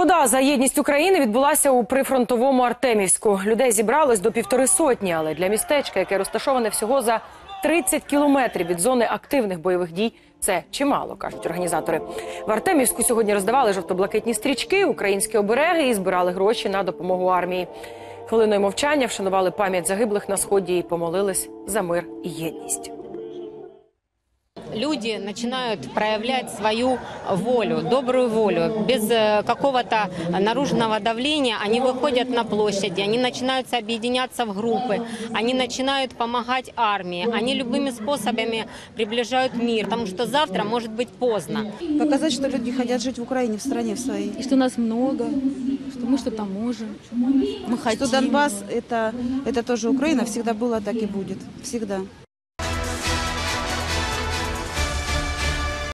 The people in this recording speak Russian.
Хода за єдність України відбулася у прифронтовому Артемівську. Людей зібралось до півтори сотні, але для містечка, яке розташоване всього за 30 кілометрів від зони активних бойових дій, це чимало, кажуть організатори. В Артемівську сьогодні роздавали жовто-блакитні стрічки, українські обереги і збирали гроші на допомогу армії. Хвилиною мовчання вшанували пам'ять загиблих на сході і помолились за мир і єдність. Люди начинают проявлять свою волю, добрую волю. Без э, какого-то наружного давления они выходят на площади, они начинают объединяться в группы, они начинают помогать армии, они любыми способами приближают мир, потому что завтра может быть поздно. Показать, что люди хотят жить в Украине, в стране в своей. и что нас много, что мы что-то можем, мы хотим. Что Донбасс это, это тоже Украина, всегда было, так и будет. Всегда.